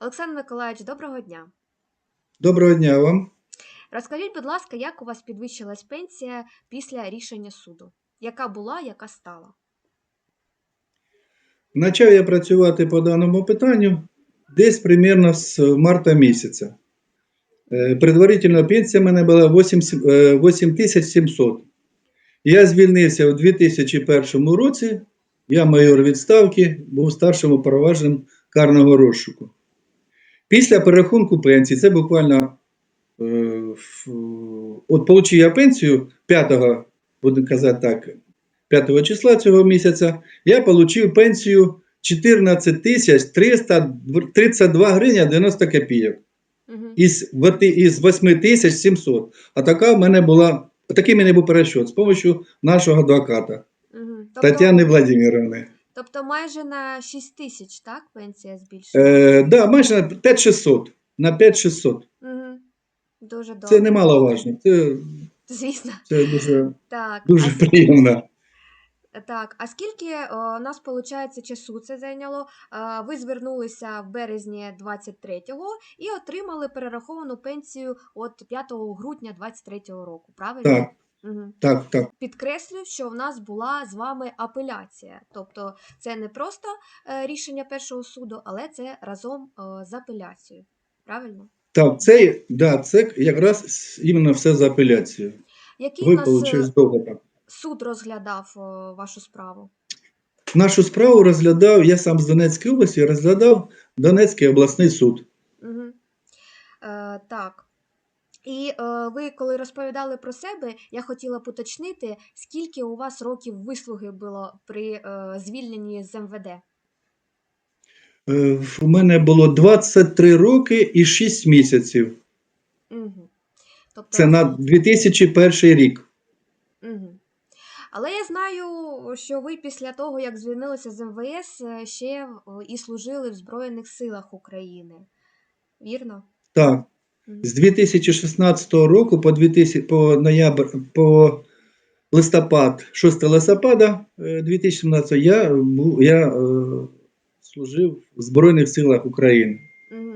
Олександр Миколаївич, доброго дня. Доброго дня вам. Розкажіть, будь ласка, як у вас підвищилась пенсія після рішення суду? Яка була, яка стала? Почав я працювати по даному питанню десь примерно з марта місяця. Е, Предварительна пенсія в мене була 8 е, 8700. Я звільнився у 2001 році. Я майор відставки, був старшим уповноваженим карного розшуку. Після перерахунку пенсії, це буквально е, от получив я пенсію 5, будемо казати так, 5 числа цього місяця, я отримав пенсію 14 тисяч 332 гривня 90 копійок із, із 8 тисяч 700. А така в мене була, такий в мене був пересчет з допомогою нашого адвоката. Тобто, Тетяни Владимировни. Тобто майже на 6 тисяч, так, пенсія збільшилася? Е, да, майже на 5600. На 5600. Угу. Дуже добре. Це немаловажно. Це, Звісно. це дуже, Так. дуже а, приємно. так. А скільки о, у нас, виходить, часу це зайняло? А, ви звернулися в березні 23-го і отримали перераховану пенсію от 5 грудня 23-го року, правильно? Так, Угу. так, так. Підкреслю, що в нас була з вами апеляція. Тобто це не просто е, рішення першого суду, але це разом е, з апеляцією. Правильно? Так, це, да, це якраз іменно все за апеляцією. Який Ви нас е, суд розглядав вашу справу? Нашу справу розглядав, я сам з Донецької області розглядав Донецький обласний суд. Угу. Е, так. І е, ви, коли розповідали про себе, я хотіла б уточнити, скільки у вас років вислуги було при е, звільненні з МВД? Е, У мене було 23 роки і 6 місяців. Угу. Тобто, Це на 2001 рік. Угу. Але я знаю, що ви після того, як звільнилися з МВС, е, ще і служили в Збройних силах України. Вірно? Так. З 2016 року по 2000, по ноябрь, по листопад, 6 листопада е, 2017 я, я е, служив в Збройних силах України.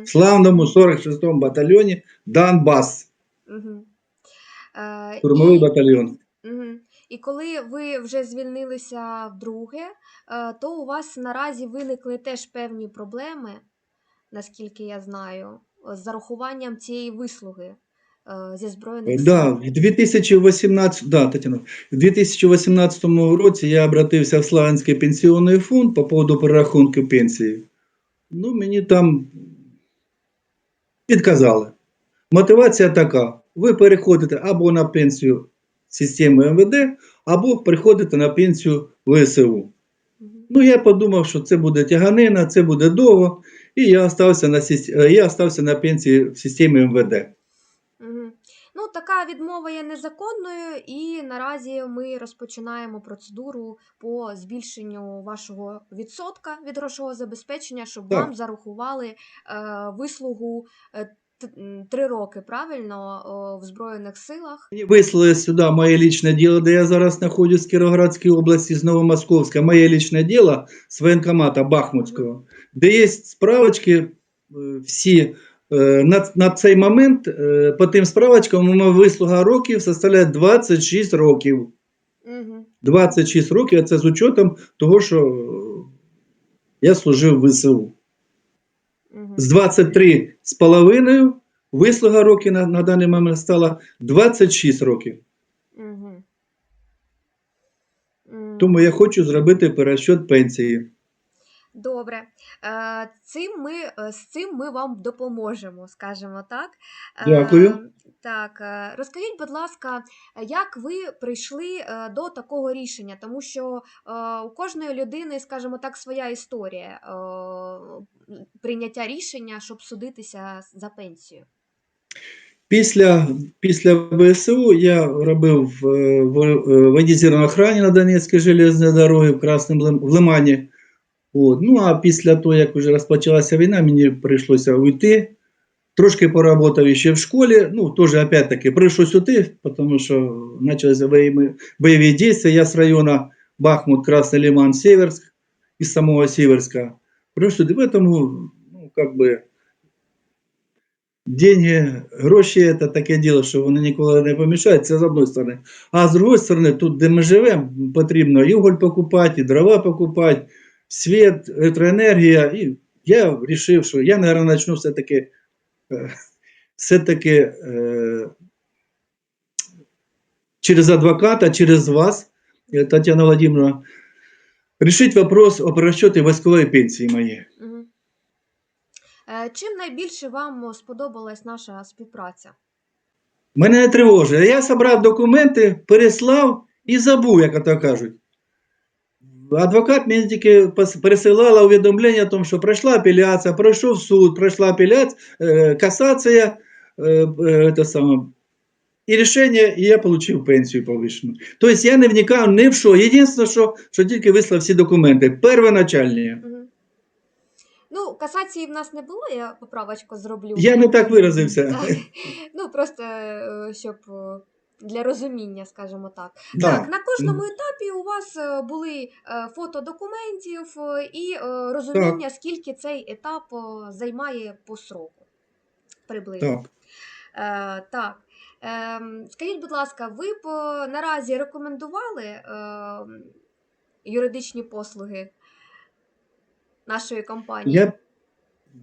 В славному 46-му батальйоні Донбас, Мгм. Е, штурмовий і, батальйон. і коли ви вже звільнилися вдруге, е, то у вас наразі виникли теж певні проблеми, наскільки я знаю, з зарахуванням цієї вислуги е, зі Збройних Да, в 2018, да, Тетяна, в 2018 році я обратився в Славянський пенсіонний фонд по поводу перерахунку пенсії. Ну, мені там підказали. Мотивація така: ви переходите або на пенсію системи МВД, або приходите на пенсію ВСУ. Ну, я подумав, що це буде тяганина, це буде довго, і я остався на, е, я остався на пенсії в системі МВД. Ну, така відмова є незаконною, і наразі ми розпочинаємо процедуру по збільшенню вашого відсотка від грошового забезпечення, щоб Так. вам зарахували е, вислугу е, три роки, правильно, в Збройних силах. Мені вислали сюди моє лічне діло, де я зараз знаходжусь в Кіровоградській області з Новомосковська, моє лічне діло з воєнкомата Бахмутського, де є справочки е, всі. Е, На, на цей момент е, по тим справочкам у мене вислуга років составляє 26 років. Угу. 26 років, а це з учетом того, що я служив в ВСУ. З 23 з половиною вислуга років на, на даний момент стала 26 років. Угу. Тому я хочу зробити пересчет пенсії. Добре, Е, цим ми, е, з цим ми вам допоможемо, скажімо так. Е, Дякую. Так, розкажіть, будь ласка, як ви прийшли до такого рішення? Тому що у кожної людини, скажімо так, своя історія прийняття рішення, щоб судитися за пенсію. Після, після ВСУ я робив в, в, в водізірній охрані на Донецькій железній дорогі в Красному в Лимані. От. Ну а після того, як вже розпочалася війна, мені прийшлося уйти. Трошки поработав ще в школі. Ну, теж опять-таки прийшлось уйти, тому що почалися бойові, дії. Я з району Бахмут, Красный Лиман, Северск, із самого Северська. Прийшлось туди, тому, ну, как би, деньги, гроші це таке діло, що вони ніколи не помішають, це з одної сторони. А з другої сторони, тут, де ми живемо, потрібно і уголь покупати, і дрова покупати, світ, електроенергія. І я вирішив, що я, мабуть, почну все-таки, е, все-таки е, через адвоката, через вас, е, Тетяна Владимировна, решить вопрос об расчеті військової пенсії моєї. Е, Чим найбільше вам сподобалась наша співпраця? Мене не тривожить. Я зібрав документи, переслав і забув, як то кажуть. Адвокат мені тільки пересилала увідомлення о тому, що пройшла апеляція, пройшов суд, пройшла апеляція, е, касація, е, е, те саме, і рішення, і я отримав пенсію повищену. Тобто я не вникав ні в що. Єдине, що, що тільки вислав всі документи. Первоначальні. Мгм. Ну, касації в нас не було, я поправочку зроблю. Я не так виразився. Так. Ну, просто щоб для розуміння, скажімо так. Да. Так, на кожному етапі у вас е, були е, фото документів е, і розуміння, скільки цей етап займає по сроку. Приблизно. Так. Так. Ем, скажіть, будь ласка, ви б наразі рекомендували юридичні послуги нашої компанії? Я,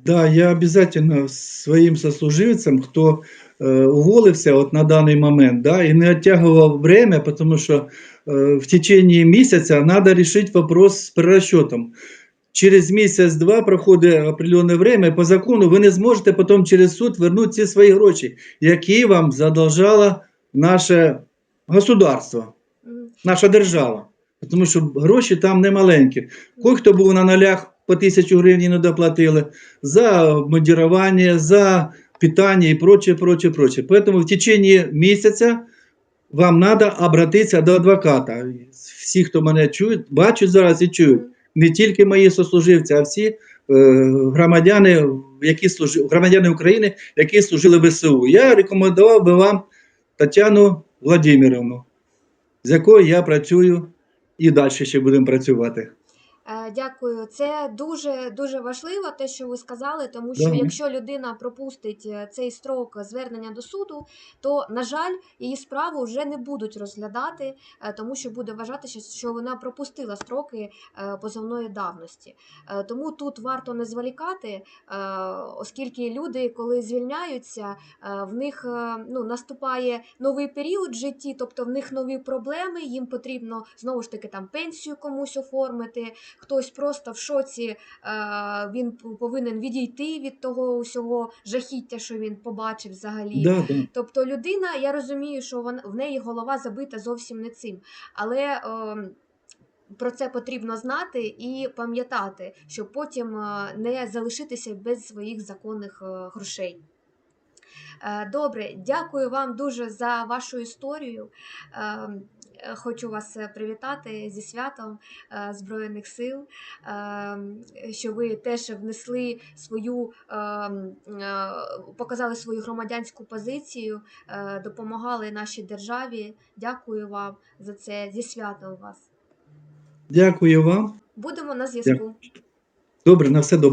да, я обязательно своїм сослуживцям, хто е, уволився от на даний момент, да, і не оттягував время, тому що е, в течение місяця треба рішити вопрос з перерасчетом. Через місяць-два проходить определенне время, по закону ви не зможете потім через суд вернути ці свої гроші, які вам задолжало наше государство наша держава. Тому що гроші там не маленькі. Кой хто був на нулях по тисячу гривень не доплатили за модерування, за питання і прочее, прочее, прочее. Поэтому в течение місяця вам треба обратитися до адвоката. Всі, хто мене чують, бачать зараз і чують. Не тільки мої сослуживці, а всі е, громадяни, які служили, громадяни України, які служили в ВСУ. Я рекомендував би вам Тетяну Владимировну з якою я працюю і далі ще будемо працювати. Е, Дякую. Це дуже дуже важливо, те, що ви сказали, тому що якщо людина пропустить е, цей строк звернення до суду, то на жаль, її справу вже не будуть розглядати, е, тому що буде вважатися, що вона пропустила строки позовної давності. Тому тут варто не зволікати, оскільки люди, коли звільняються, в них ну, наступає новий період в житті, тобто в них нові проблеми, їм потрібно знову ж таки там пенсію комусь оформити хтось просто в шоці, е, він повинен відійти від того усього жахіття, що він побачив взагалі. Да, да. Тобто людина, я розумію, що в неї голова забита зовсім не цим. Але е, про це потрібно знати і пам'ятати, щоб потім е, не залишитися без своїх законних е, грошей. Добре, дякую вам дуже за вашу історію. Е, Хочу вас е, привітати зі святом е, Збройних сил, е, що ви теж внесли свою, е, м, е, показали свою громадянську позицію, допомагали нашій державі. Дякую вам за це. Зі святом вас. Дякую вам. Будемо на зв'язку. Добре, на все добре.